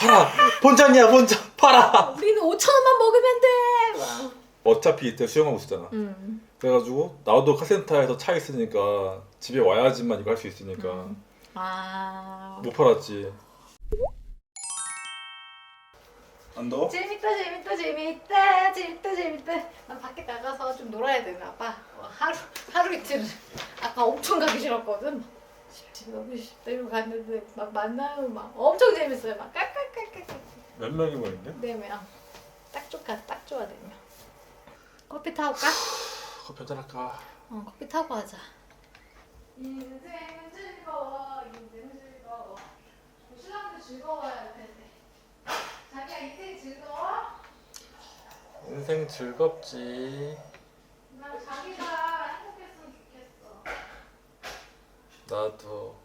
팔아 본전이야 본전 팔아 우리는 5천 원만 먹으면 돼. 막. 어차피 이때 수영하고 있었잖아 음. 그래가지고 나도 카센터에서 차 있으니까 집에 와야지만 이거 할 수 있으니까 음. 아. 못 팔았지 안 더워? 재밌다 재밌다 재밌다 재밌다 재밌다. 난 밖에 나가서 좀 놀아야 되나 봐. 어, 하루 하루 이틀. 아까 엄청 가기 싫었거든. 싶다 이러고 갔는데 막 만나요 막 엄청 재밌어요 막 깔깔깔깔깔. 몇 명이 모였는데? 네 명. 딱 좋아 딱 좋아 네 명. 커피 타고 가? 커피 한잔 할까? 어 커피 타고 하자. 인생은 즐거워 인생은 즐거워. 신랑도 즐거워야 할 텐데. 자기야 인생 즐거워? 인생 즐겁지 나 자기가 행복했으면 좋겠어. 나도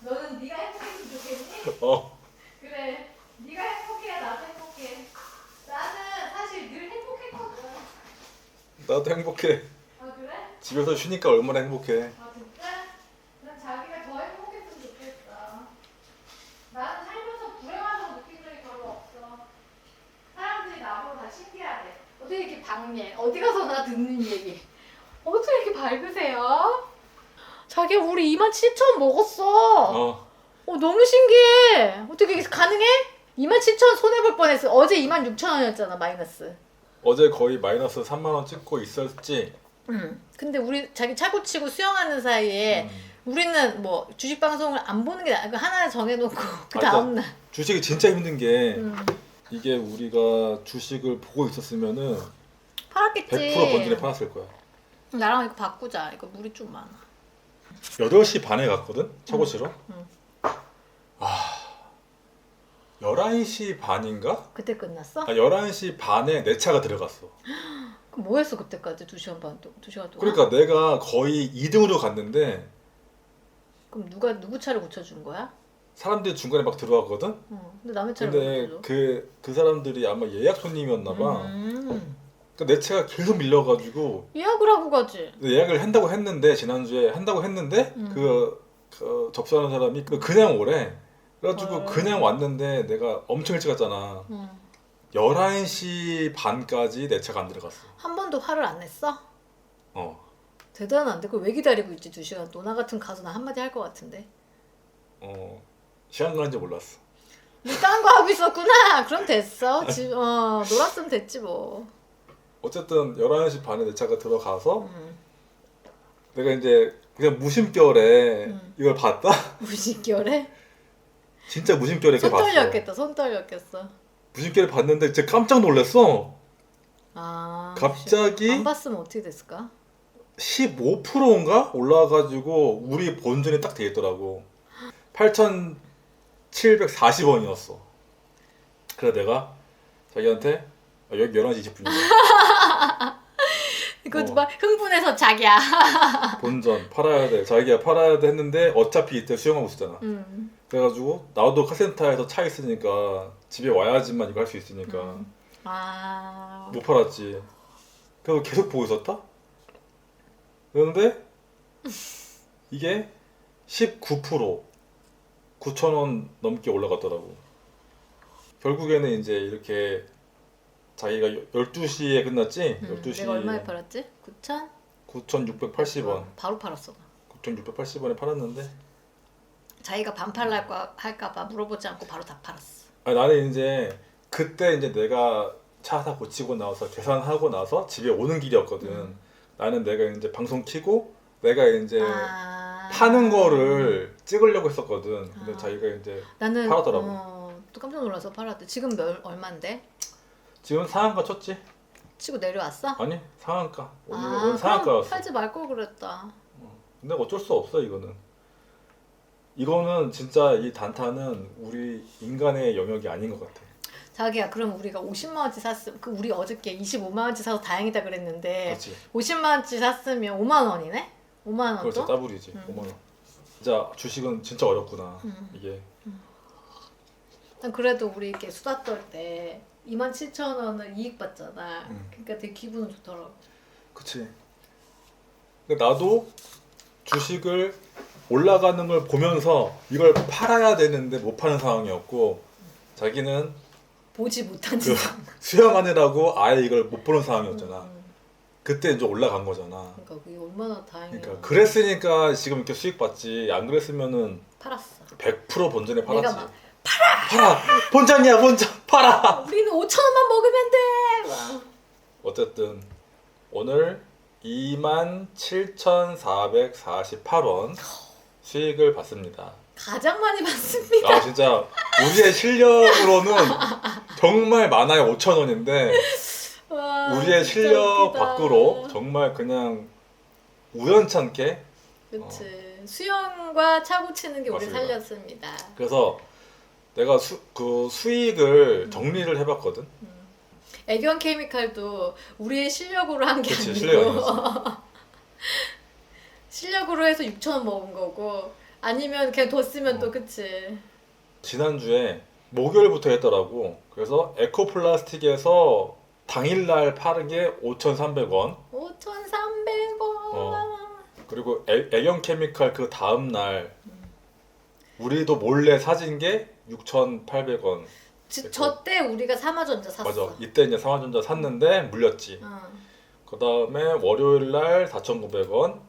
너는 네가 행복했으면 좋겠니? 어 그래. 네가 행복해야 나도 행복해. 나는 사실 늘 행복했거든. 나도 행복해 아 그래? 집에서 쉬니까 얼마나 행복해 아 진짜? 난 자기가 더 행복했으면 좋겠어. 나는 살면서 불행하다고 느낀 적이 별로 없어. 사람들이 나보고 다 신기하대. 어떻게 이렇게 밝네? 어디 가서나 듣는 얘기. 어떻게 이렇게 밝으세요? 자기 우리 2만 7천 먹었어. 어 어 너무 신기해. 어떻게 이게 가능해? 2만 7천 손해 볼 뻔했어. 어제 2만 6천 원이었잖아 마이너스. 어제 거의 마이너스 3만 원 찍고 있었지 응. 근데 우리 자기 차고 치고 수영하는 사이에 음. 우리는 뭐 주식 방송을 안 보는 게 나아. 그 하나 정해놓고 그 아, 다음 날. 주식이 진짜 힘든 게 음. 이게 우리가 주식을 보고 있었으면 팔았겠지. 100% 본전에 팔았을 거야 나랑 이거 바꾸자. 이거 물이 좀 많아. 8시 반에 갔거든? 차고 치러? 응. 아 11시 반인가? 그때 끝났어? 아 11시 반에 내 차가 들어갔어 그럼 뭐 했어 그때까지 두 시간 반 동안? 두 시간 동안? 그러니까 내가 거의 2등으로 갔는데 그럼 누가 누구 차를 고쳐 준 거야? 사람들이 중간에 막 들어왔거든? 어. 근데 남의 차를 근데 고쳐 줘. 그, 그 사람들이 아마 예약 손님이었나 봐 음. 그러니까 내 차가 계속 밀려가지고 예약을 하고 가지. 예약을 한다고 했는데 지난주에 한다고 했는데 음. 그, 그 접수하는 사람이 그냥 오래. 그래가지고 헐. 그냥 왔는데 내가 엄청 일찍 갔잖아. 응. 11시 반까지 내 차가 안 들어갔어. 한 번도 화를 안 냈어? 어, 대단한데? 그걸 왜 기다리고 있지 두 시간? 또나 같은 가수 나 한마디 할 것 같은데. 어 시간 가는 줄 몰랐어. 뭐딴거 하고 있었구나. 그럼 됐어. 집, 어 놀았으면 됐지 뭐 어쨌든 11시 반에 내 차가 들어가서 음. 내가 이제 그냥 무심결에 음. 이걸 봤다? 무식결에? 진짜 무심결에 손 이렇게 봤어. 떨렸겠다 손 떨렸겠어. 무심결에 봤는데 진짜 깜짝 놀랐어. 아 갑자기 안 봤으면 어떻게 됐을까? 15%인가? 올라와가지고 우리 본전이 딱 돼 있더라고. 8,740원이었어. 그래 내가 자기한테 아, 여기 11시 20분이야 막 흥분해서 자기야. 본전 팔아야 돼. 자기가 팔아야 돼 했는데 어차피 이때 수영하고 있었잖아. 음. 그래가지고 나도 카센터에서 차 있으니까 집에 와야지만 이거 할 수 있으니까 음. 아. 못 팔았지. 그래서 계속 보고 있었다? 그런데 이게 19% 9,000원 넘게 올라갔더라고. 결국에는 이제 이렇게 자기가 12시에 끝났지 음. 12시 내가 얼마에 팔았지? 9천? 9,680원 바로 팔았어 9,680원에 팔았는데 자기가 반팔 할까 할까봐 물어보지 않고 바로 다 팔았어 아니, 나는 이제 그때 이제 내가 차 다 고치고 나와서 계산하고 나서 집에 오는 길이었거든. 음. 나는 내가 이제 방송 키고 내가 이제 아... 파는 거를 찍으려고 했었거든. 근데 아. 자기가 이제 나는 팔았더라고. 어, 또 깜짝 놀라서 팔았대. 지금 몇, 얼마인데? 지금 상한가 쳤지? 치고 내려왔어? 아니 상한가. 오늘, 아, 오늘 그럼 상한가였어. 팔지 말 걸 그랬다. 근데 어쩔 수 없어 이거는. 이거는 진짜 이 단타는 우리 인간의 영역이 아닌 것 같아. 자기야, 그럼 우리가 50만 원치 샀으면 그 우리 어저께 25만 원치 사서 다행이다 그랬는데 그렇지. 50만 원치 샀으면 5만 원이네? 5만 원 그렇죠. 또? 따블이지. 음. 5만 원. 진짜 주식은 진짜 어렵구나. 음. 이게. 난 그래도 우리 이렇게 수다 떨 때 2만 7천 원을 이익 받잖아. 음. 그러니까 되게 기분은 좋더라고. 그치. 근데 나도 주식을 올라가는 걸 보면서 이걸 팔아야 되는데 못 파는 상황이었고 자기는 보지 못한 그. 수영하느라고 아예 이걸 못 보는 상황이었잖아. 음, 그때 이제 올라간 거잖아. 그러니까 그게 얼마나 다행이야. 그러니까 그랬으니까 지금 이렇게 수익 받지. 안 그랬으면은 팔았어. 100% 본전에 내가 팔았지. 막 팔아! 본전이야 본전! 팔아! 우리는 5천 원만 먹으면 돼. 막. 어쨌든 오늘 27,448원 수익을 받습니다. 가장 많이 받습니다. 아 진짜 우리의 실력으로는 정말 많아요 5천 원인데 와, 우리의 진짜 실력 웃기다. 밖으로 정말 그냥 우연찮게 그치. 수영과 차고 치는 게 우리 맞습니다. 살렸습니다. 그래서 내가 수, 그 수익을 정리를 해봤거든. 애견 케미칼도 우리의 실력으로 한 게 그치 아니고 실력이 아니었어. 실력으로 해서 6천 원 먹은 거고 아니면 그냥 뒀으면 어. 또 그치. 지난주에 목요일부터 했더라고. 그래서 에코플라스틱에서 당일날 파는 게 5,300원. 5,300원. 어. 그리고 애, 애경 케미칼 그 다음 날 우리도 몰래 사진 게 6,800원. 저때 우리가 삼화전자 샀어. 맞아. 이때 이제 삼화전자 샀는데 물렸지. 어. 그 다음에 월요일 날 4,900원.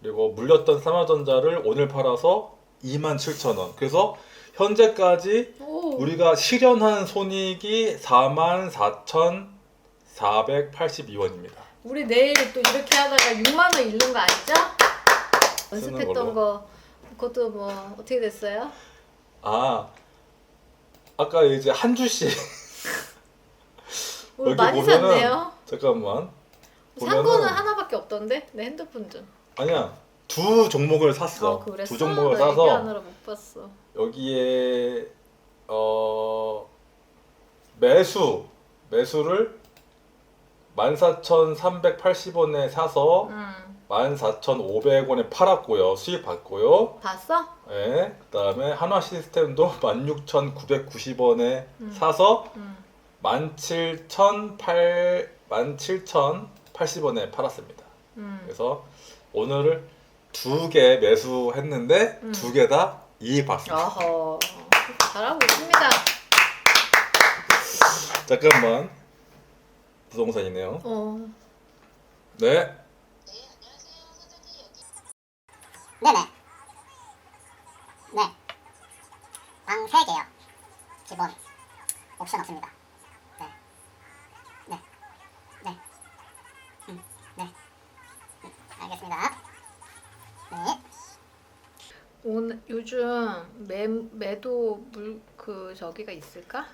그리고 물렸던 삼화전자를 오늘 팔아서 27,000원. 그래서 현재까지 오. 우리가 실현한 손익이 44,482원입니다. 우리 내일 또 이렇게 하다가 6만 원 잃는 거 아니죠? 연습했던 걸로. 거 그것도 뭐 어떻게 됐어요? 아, 아까 이제 한 주씩 오늘 여기 많이 보면은 샀네요. 잠깐만 산 보면은- 거는 하나밖에 없던데 내 핸드폰 좀. 아니야 두 종목을 샀어. 아, 그랬어? 두 종목을 나 사서 얘기하느라 못 봤어. 여기에 어 매수 매수를 14,380원에 사서 응. 14,500원에 팔았고요. 수익 받고요. 봤어? 예. 그다음에 한화 시스템도 16,990원에 음. 사서 응. 17,008 17,080원에 팔았습니다. 응. 그래서 오늘을 두 개 매수했는데 음. 두 개 다 이익 봤습니다. 어허. 잘하고 있습니다. 잠깐만. 부동산이네요. 어. 네. 네네. 네. 방 3개요. 기본. 옵션 없습니다. 네. 네. 네. 음, 네. 음, 알겠습니다. 네. 오늘 요즘 매 매도 물 그 저기가 있을까?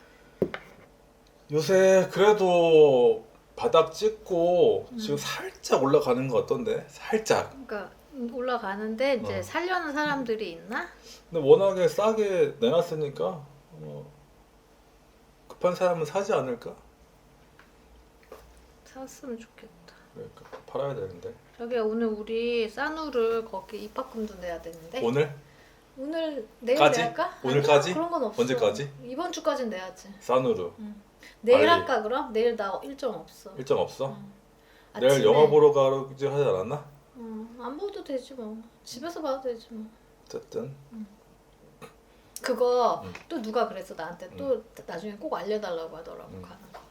요새 그래도 바닥 찍고 음. 지금 살짝 올라가는 거 어떤데? 살짝. 그러니까 올라가는데 이제 어. 살려는 사람들이 있나? 근데 워낙에 싸게 내놨으니까 어, 급한 사람은 사지 않을까? 샀으면 좋겠다. 그러니까 팔아야 되는데. 저기 오늘 우리 싸누를 거기 입학금도 내야 되는데 오늘 오늘 내일 까지? 낼까? 오늘까지? 그런 건 없어. 언제까지? 이번 주까지는 내야지. 싸누르 내일 빨리. 할까 그럼? 내일 나 일정 없어. 일정 없어? 응. 내일 아침에- 영화 보러 가지 하지 않았나? 응, 안 봐도 되지 뭐. 집에서 봐도 되지 뭐. 어쨌든 그거 음. 또 누가 그랬어 나한테 또 나중에 꼭 알려달라고 하더라고 음. 가는 거.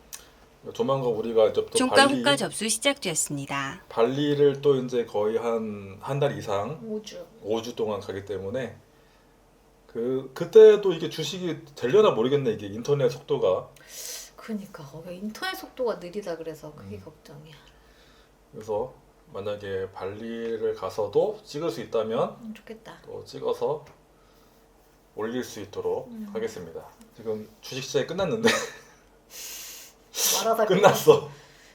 조만간 우리가 이제 또 종가 발리 후가 접수 시작되었습니다. 발리를 또 이제 거의 한 한 달 이상 5주. 5주 동안 가기 때문에 그 그때도 이게 주식이 되려나 모르겠네 이게 인터넷 속도가 그니까 거기 인터넷 속도가 느리다 그래서 그게 음. 걱정이야. 그래서 만약에 발리를 가서도 찍을 수 있다면 음, 좋겠다. 또 찍어서 올릴 수 있도록 음. 하겠습니다. 지금 주식 시장이 끝났는데 말하다 끝났어.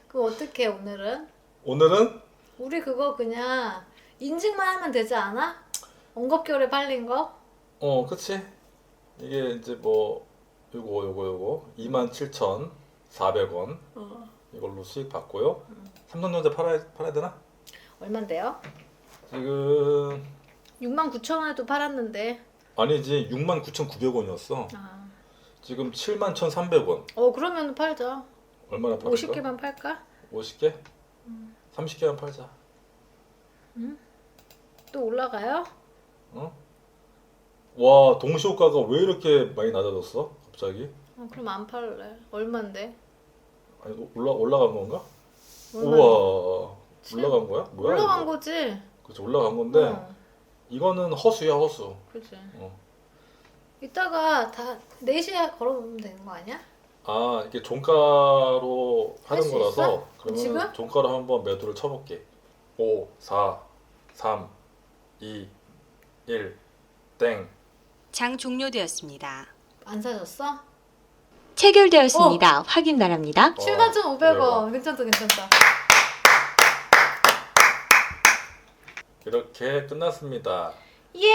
그 어떻게 오늘은? 오늘은 우리 그거 그냥 인증만 하면 되지 않아? 언급결에 팔린 거? 어 그치 이게 이제 뭐 요거 요거 요거 27,400원 어. 이걸로 수익 받고요. 음. 삼성전자 팔아야 팔아야 되나? 얼만데요? 지금 6만 9천 원에도 팔았는데. 아니지 69,900원이었어. 아. 지금 71,300원. 어 그러면 팔자. 얼마나 팔까? 50개만 팔까? 50개? 음. 30개만 팔자. 또 올라가요? 어? 와 동시호가가 왜 이렇게 많이 낮아졌어? 갑자기? 어, 그럼 안 팔래. 얼만데? 아니 올라 올라간 건가? 우와 칠- 올라간 거야? 뭐야? 올라간 이거? 거지. 그치 올라간 건데 어, 이거는 허수야 허수. 그지. 어. 이따가 다 4시에 걸어보면 되는 거 아니야? 아 이게 종가로 하는 수 거라서 있어? 그러면 지금? 종가로 한번 매도를 쳐볼게. 5, 4, 3, 2, 1, 땡. 장 종료되었습니다. 안 사줬어? 체결되었습니다. 확인 바랍니다. 어, 74,500원. 괜찮다, 괜찮다. 이렇게 끝났습니다. 예!